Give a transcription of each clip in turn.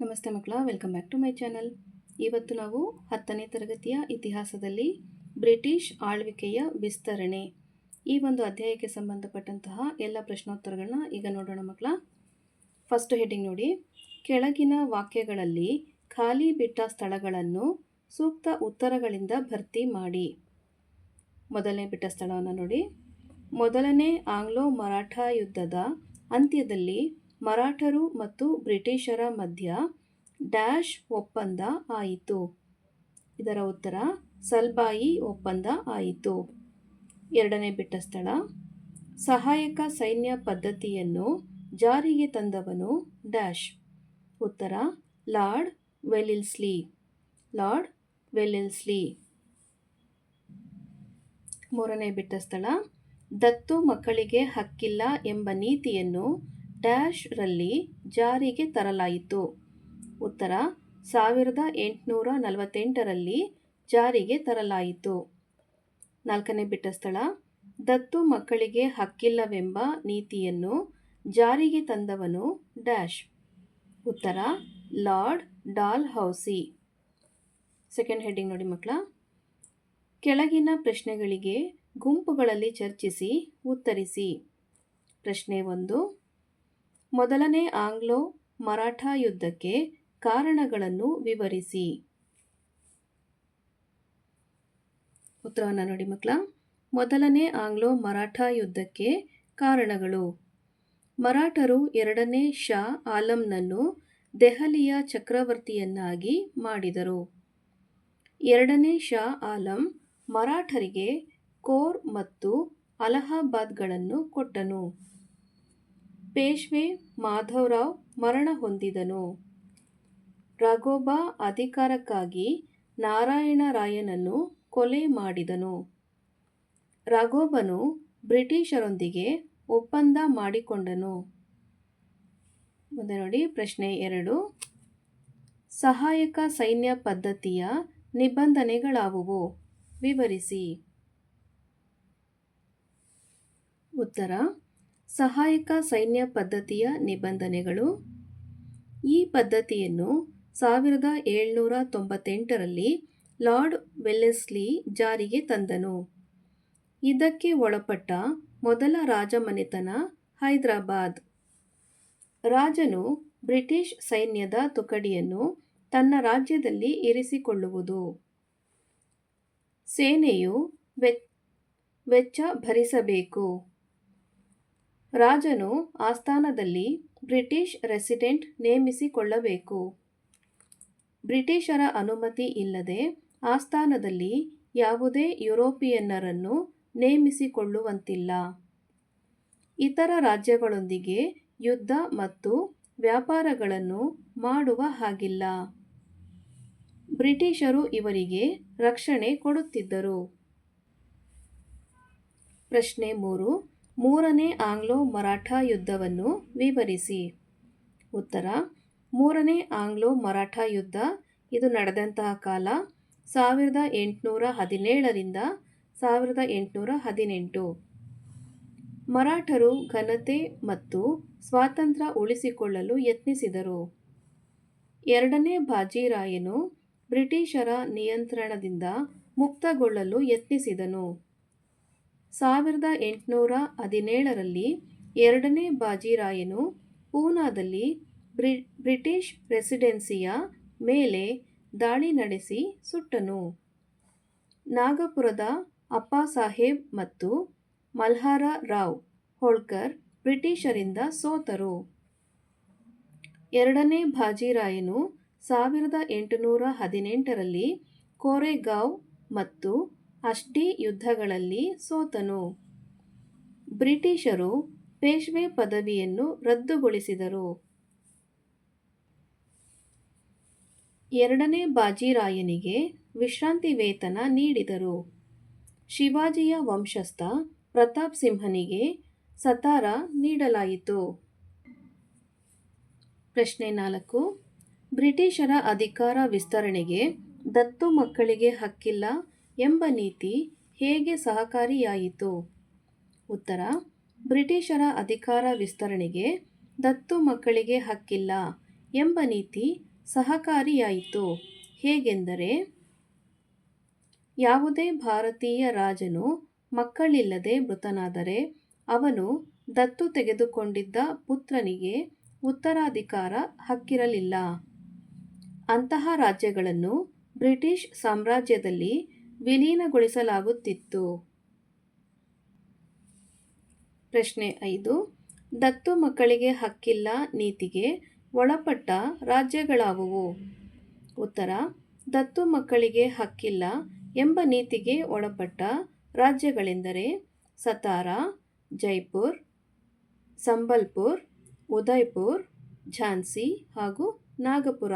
ನಮಸ್ತೆ ಮಕ್ಕಳ welcome back to my channel ಇವತ್ತು ನಾವು ಹತ್ತನೇ ತರಗತಿಯ ಇತಿಹಾಸದಲ್ಲಿ ಬ್ರಿಟಿಷ್ ಆಳ್ವಿಕೆಯ ವಿಸ್ತರಣೆ. ಈ ಒಂದು ಅಧ್ಯಾಯಕ್ಕೆ ಸಂಬಂಧಪಟ್ಟಂತಹ ಎಲ್ಲ ಪ್ರಶ್ನೋತ್ತರಗಳನ್ನ ಈಗ ನೋಡೋಣ ಮಕ್ಕಳ. ಫಸ್ಟ್ ಹೆಡಿಂಗ್ ನೋಡಿ. ಕೆಳಗಿನ ವಾಕ್ಯಗಳಲ್ಲಿ ಖಾಲಿ ಬಿಟ್ಟ ಸ್ಥಳಗಳನ್ನು ಸೂಕ್ತ ಉತ್ತರಗಳಿಂದ ಭರ್ತಿ ಮಾಡಿ. ಮೊದಲನೇ ಬಿಟ್ಟ ಸ್ಥಳವನ್ನು ನೋಡಿ. ಮೊದಲನೇ ಆಂಗ್ಲೋ ಮರಾಠ ಯುದ್ಧದ ಅಂತ್ಯದಲ್ಲಿ ಮರಾಠರು ಮತ್ತು ಬ್ರಿಟಿಷರ ಮಧ್ಯ ಡ್ಯಾಶ್ ಒಪ್ಪಂದ ಆಯಿತು. ಇದರ ಉತ್ತರ, ಸಲ್ಬಾಯಿ ಒಪ್ಪಂದ ಆಯಿತು. ಎರಡನೇ ಬಿಟ್ಟ ಸ್ಥಳ, ಸಹಾಯಕ ಸೈನ್ಯ ಪದ್ಧತಿಯನ್ನು ಜಾರಿಗೆ ತಂದವನು ಡ್ಯಾಶ್. ಉತ್ತರ, ಲಾರ್ಡ್ ವೆಲಿಲ್ಸ್ಲಿ. Lord Wellesley. ಮೂರನೇ ಬಿಟ್ಟ ಸ್ಥಳ, ದತ್ತು ಮಕ್ಕಳಿಗೆ ಹಕ್ಕಿಲ್ಲ ಎಂಬ ನೀತಿಯನ್ನು ಡ್ಯಾಶ್ ರಲ್ಲಿ ಜಾರಿಗೆ ತರಲಾಯಿತು. ಉತ್ತರ, ಸಾವಿರದ ಎಂಟುನೂರ ನಲವತ್ತೆಂಟರಲ್ಲಿ ಜಾರಿಗೆ ತರಲಾಯಿತು. ನಾಲ್ಕನೇ ಬಿಟ್ಟ ಸ್ಥಳ, ದತ್ತು ಮಕ್ಕಳಿಗೆ ಹಕ್ಕಿಲ್ಲವೆಂಬ ನೀತಿಯನ್ನು ಜಾರಿಗೆ ತಂದವನು ಡ್ಯಾಶ್. ಉತ್ತರ, Lord Dalhousie second heading ನೋಡಿ ಮಕ್ಕಳ. ಕೆಳಗಿನ ಪ್ರಶ್ನೆಗಳಿಗೆ ಗುಂಪುಗಳಲ್ಲಿ ಚರ್ಚಿಸಿ ಉತ್ತರಿಸಿ. ಪ್ರಶ್ನೆ ಒಂದು ಮೊದಲನೇ ಆಂಗ್ಲೋ ಮರಾಠ ಯುದ್ಧಕ್ಕೆ ಕಾರಣಗಳನ್ನು ವಿವರಿಸಿ. ಉತ್ತರವನ್ನು ನೋಡಿ ಮಕ್ಕಳ. ಮೊದಲನೇ ಆಂಗ್ಲೋ ಮರಾಠ ಯುದ್ಧಕ್ಕೆ ಕಾರಣಗಳು. ಮರಾಠರು ಎರಡನೇ ಶಾ ಆಲಂನನ್ನು ದೆಹಲಿಯ ಚಕ್ರವರ್ತಿಯನ್ನಾಗಿ ಮಾಡಿದರು. ಎರಡನೇ ಶಾ ಆಲಂ ಮರಾಠರಿಗೆ ಕೋರ್ ಮತ್ತು ಅಲಹಾಬಾದ್ಗಳನ್ನು ಕೊಟ್ಟನು. ಪೇಶ್ವೆ ಮಾಧವರಾವ್ ಮರಣ ಹೊಂದಿದನು. ರಾಘೋಬ ಅಧಿಕಾರಕ್ಕಾಗಿ ನಾರಾಯಣರಾಯನನ್ನು ಕೊಲೆ ಮಾಡಿದನು. ರಾಘೋಬನು ಬ್ರಿಟಿಷರೊಂದಿಗೆ ಒಪ್ಪಂದ ಮಾಡಿಕೊಂಡನು. ಮುಂದೆ ನೋಡಿ, ಪ್ರಶ್ನೆ ಎರಡು. ಸಹಾಯಕ ಸೈನ್ಯ ಪದ್ಧತಿಯ ನಿಬಂಧನೆಗಳಾವುವು? ವಿವರಿಸಿ. ಉತ್ತರ. ಸಹಾಯಕ ಸೈನ್ಯ ಪದ್ಧತಿಯ ನಿಬಂಧನೆಗಳು. ಈ ಪದ್ಧತಿಯನ್ನು ಸಾವಿರದ ಏಳ್ನೂರ ತೊಂಬತ್ತೆಂಟರಲ್ಲಿ ಲಾರ್ಡ್ ವೆಲ್ಲೆಸ್ಲಿ ಜಾರಿಗೆ ತಂದನು. ಇದಕ್ಕೆ ಒಳಪಟ್ಟ ಮೊದಲ ರಾಜಮನೆತನ ಹೈದರಾಬಾದ್. ರಾಜನು ಬ್ರಿಟಿಷ್ ಸೈನ್ಯದ ತುಕಡಿಯನ್ನು ತನ್ನ ರಾಜ್ಯದಲ್ಲಿ ಇರಿಸಿಕೊಳ್ಳುವುದು. ಸೇನೆಯು ವೆಚ್ಚ ಭರಿಸಬೇಕು. ರಾಜನು ಆಸ್ಥಾನದಲ್ಲಿ ಬ್ರಿಟಿಷ್ ರೆಸಿಡೆಂಟ್ ನೇಮಿಸಿಕೊಳ್ಳಬೇಕು. ಬ್ರಿಟಿಷರ ಅನುಮತಿ ಇಲ್ಲದೆ ಆಸ್ಥಾನದಲ್ಲಿ ಯಾವುದೇ ಯುರೋಪಿಯನ್ನರನ್ನು ನೇಮಿಸಿಕೊಳ್ಳುವಂತಿಲ್ಲ. ಇತರ ರಾಜ್ಯಗಳೊಂದಿಗೆ ಯುದ್ಧ ಮತ್ತು ವ್ಯಾಪಾರಗಳನ್ನು ಮಾಡುವ ಹಾಗಿಲ್ಲ. ಬ್ರಿಟಿಷರು ಇವರಿಗೆ ರಕ್ಷಣೆ ಕೊಡುತ್ತಿದ್ದರು. ಪ್ರಶ್ನೆ ಮೂರು. ಮೂರನೇ ಆಂಗ್ಲೋ ಮರಾಠ ಯುದ್ಧವನ್ನು ವಿವರಿಸಿ. ಉತ್ತರ, ಮೂರನೇ ಆಂಗ್ಲೋ ಮರಾಠ ಯುದ್ಧ, ಇದು ನಡೆದಂತಹ ಕಾಲ, ಸಾವಿರದ ಎಂಟುನೂರ ಹದಿನೇಳರಿಂದ ಸಾವಿರದ ಎಂಟುನೂರ ಹದಿನೆಂಟು. ಮರಾಠರು ಘನತೆ ಮತ್ತು ಸ್ವಾತಂತ್ರ್ಯ ಉಳಿಸಿಕೊಳ್ಳಲು ಯತ್ನಿಸಿದರು. ಎರಡನೇ ಬಾಜಿರಾಯನು ಬ್ರಿಟಿಷರ ನಿಯಂತ್ರಣದಿಂದ ಮುಕ್ತಗೊಳ್ಳಲು ಯತ್ನಿಸಿದನು. ಸಾವಿರದ ಎಂಟುನೂರ ಹದಿನೇಳರಲ್ಲಿ ಎರಡನೇ ಬಾಜಿರಾಯನು ಪೂನಾದಲ್ಲಿ ಬ್ರಿ, ಬ್ರಿಟಿಷ್ ಪ್ರೆಸಿಡೆನ್ಸಿಯ ಮೇಲೆ ದಾಳಿ ನಡೆಸಿ ಸುಟ್ಟನು. ನಾಗಪುರದ ಅಪ್ಪಾಸಾಹೇಬ್ ಮತ್ತು ಮಲ್ಹಾರ ರಾವ್ ಹೋಳ್ಕರ್ ಬ್ರಿಟಿಷರಿಂದ ಸೋತರು. ಎರಡನೇ ಬಾಜಿರಾಯನು ಸಾವಿರದ ಎಂಟುನೂರ ಹದಿನೆಂಟರಲ್ಲಿ ಕೋರೆಗಾಂವ್ ಮತ್ತು ಅಷ್ಟಿ ಯುದ್ಧಗಳಲ್ಲಿ ಸೋತನು. ಬ್ರಿಟಿಷರು ಪೇಶ್ವೆ ಪದವಿಯನ್ನು ರದ್ದುಗೊಳಿಸಿದರು. ಎರಡನೇ ಬಾಜಿರಾಯನಿಗೆ ವಿಶ್ರಾಂತಿ ವೇತನ ನೀಡಿದರು. ಶಿವಾಜಿಯ ವಂಶಸ್ಥ ಪ್ರತಾಪ್ ಸಿಂಹನಿಗೆ ಸತಾರ ನೀಡಲಾಯಿತು. ಪ್ರಶ್ನೆ ನಾಲ್ಕು. ಬ್ರಿಟಿಷರ ಅಧಿಕಾರ ವಿಸ್ತರಣೆಗೆ ದತ್ತು ಮಕ್ಕಳಿಗೆ ಹಕ್ಕಿಲ್ಲ ಎಂಬ ನೀತಿ ಹೇಗೆ ಸಹಕಾರಿಯಾಯಿತು? ಉತ್ತರ, ಬ್ರಿಟಿಷರ ಅಧಿಕಾರ ವಿಸ್ತರಣೆಗೆ ದತ್ತು ಮಕ್ಕಳಿಗೆ ಹಕ್ಕಿಲ್ಲ ಎಂಬ ನೀತಿ ಸಹಕಾರಿಯಾಯಿತು. ಹೇಗೆಂದರೆ, ಯಾವುದೇ ಭಾರತೀಯ ರಾಜನು ಮಕ್ಕಳಿಲ್ಲದೆ ಮೃತನಾದರೆ ಅವನು ದತ್ತು ತೆಗೆದುಕೊಂಡಿದ್ದ ಪುತ್ರನಿಗೆ ಉತ್ತರಾಧಿಕಾರ ಹಕ್ಕಿರಲಿಲ್ಲ. ಅಂತಹ ರಾಜ್ಯಗಳನ್ನು ಬ್ರಿಟಿಷ್ ಸಾಮ್ರಾಜ್ಯದಲ್ಲಿ ವಿಲೀನಗೊಳಿಸಲಾಗುತ್ತಿತ್ತು. ಪ್ರಶ್ನೆ ಐದು. ದತ್ತು ಮಕ್ಕಳಿಗೆ ಹಕ್ಕಿಲ್ಲ ನೀತಿಗೆ ಒಳಪಟ್ಟ ರಾಜ್ಯಗಳಾವುವು? ಉತ್ತರ. ದತ್ತು ಮಕ್ಕಳಿಗೆ ಹಕ್ಕಿಲ್ಲ ಎಂಬ ನೀತಿಗೆ ಒಳಪಟ್ಟ ರಾಜ್ಯಗಳೆಂದರೆ ಸತಾರ, ಜೈಪುರ್, ಸಂಬಲ್ಪುರ್, ಉದಯ್ಪುರ್, ಝಾನ್ಸಿ ಹಾಗೂ ನಾಗಪುರ.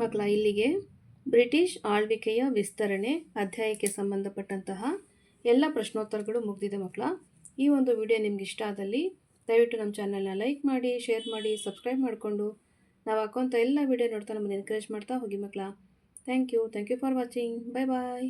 ಮಕ್ಕಳ, ಇಲ್ಲಿಗೆ ಬ್ರಿಟಿಷ್ ಆಳ್ವಿಕೆಯ ವಿಸ್ತರಣೆ, ಅಧ್ಯಾಯಕ್ಕೆ ಸಂಬಂಧಪಟ್ಟಂತಹ ಎಲ್ಲ ಪ್ರಶ್ನೋತ್ತರಗಳು ಮುಗಿದಿದೆ ಮಕ್ಕಳ. ಈ ಒಂದು ವಿಡಿಯೋ ನಿಮ್ಗೆ ಇಷ್ಟ ಆದಲ್ಲಿ ದಯವಿಟ್ಟು ನಮ್ಮ ಚಾನಲ್ನ ಲೈಕ್ ಮಾಡಿ ಶೇರ್ ಮಾಡಿ ಸಬ್ಸ್ಕ್ರೈಬ್ ಮಾಡಿಕೊಂಡು ನಾವು ಹಾಕೋಂಥ ಎಲ್ಲ ವಿಡಿಯೋ ನೋಡ್ತಾ ನಮ್ಮನ್ನು ಎನ್ಕರೇಜ್ ಮಾಡ್ತಾ ಹೋಗಿ ಮಕ್ಕಳ. Thank you thank you for watching bye bye